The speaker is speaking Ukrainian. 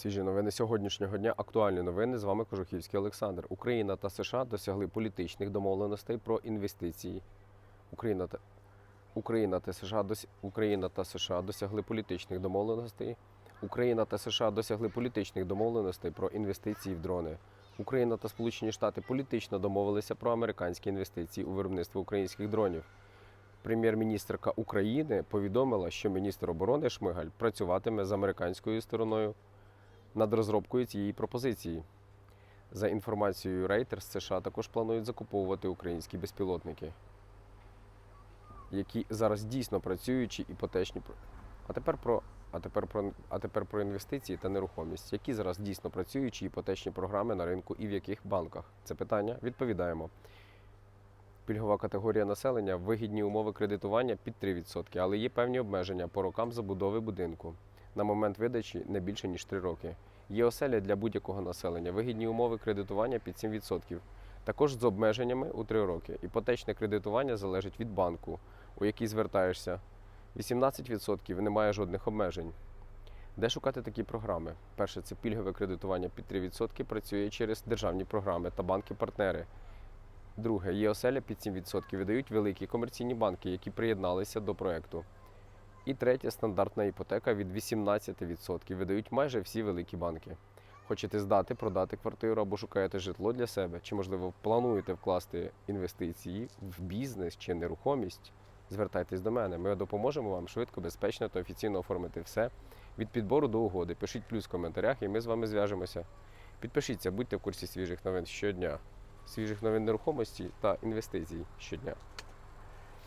Свіжі новини сьогоднішнього дня. Актуальні новини. З вами Кожухівський Олександр. Україна та США досягли політичних домовленостей про інвестиції. Україна та Україна та США дос... Україна та США досягли політичних домовленостей. Україна та США досягли політичних домовленостей про інвестиції в дрони. Україна та Сполучені Штати політично домовилися про американські інвестиції у виробництво українських дронів. Прем'єр-міністрка України повідомила, що міністр оборони Шмигаль працюватиме з американською стороною над розробкою цієї пропозиції. За інформацією Reuters, США також планують закуповувати українські безпілотники, які зараз дійсно працюючі іпотечні. А тепер про а тепер про а тепер про інвестиції та нерухомість, які зараз дійсно працюючі іпотечні програми на ринку і в яких банках? Це питання відповідаємо. Пільгова категорія населення вигідні умови кредитування під 3%, але є певні обмеження по рокам забудови будинку. На момент видачі не більше ніж 3 роки. Є оселя для будь-якого населення, вигідні умови кредитування під 7%. Також з обмеженнями у 3 роки. Іпотечне кредитування залежить від банку, у який звертаєшся. 18% немає жодних обмежень. Де шукати такі програми? Перше, це пільгове кредитування під 3% працює через державні програми та банки-партнери. Друге, є оселя під 7%, видають великі комерційні банки, які приєдналися до проекту. І третє, стандартна іпотека від 18% видають майже всі великі банки. Хочете здати, продати квартиру або шукаєте житло для себе, чи, можливо, плануєте вкласти інвестиції в бізнес чи нерухомість? Звертайтесь до мене. Ми допоможемо вам швидко, безпечно та офіційно оформити все від підбору до угоди. Пишіть плюс в коментарях, і ми з вами зв'яжемося. Підпишіться, будьте в курсі свіжих новин щодня, свіжих новин нерухомості та інвестицій щодня.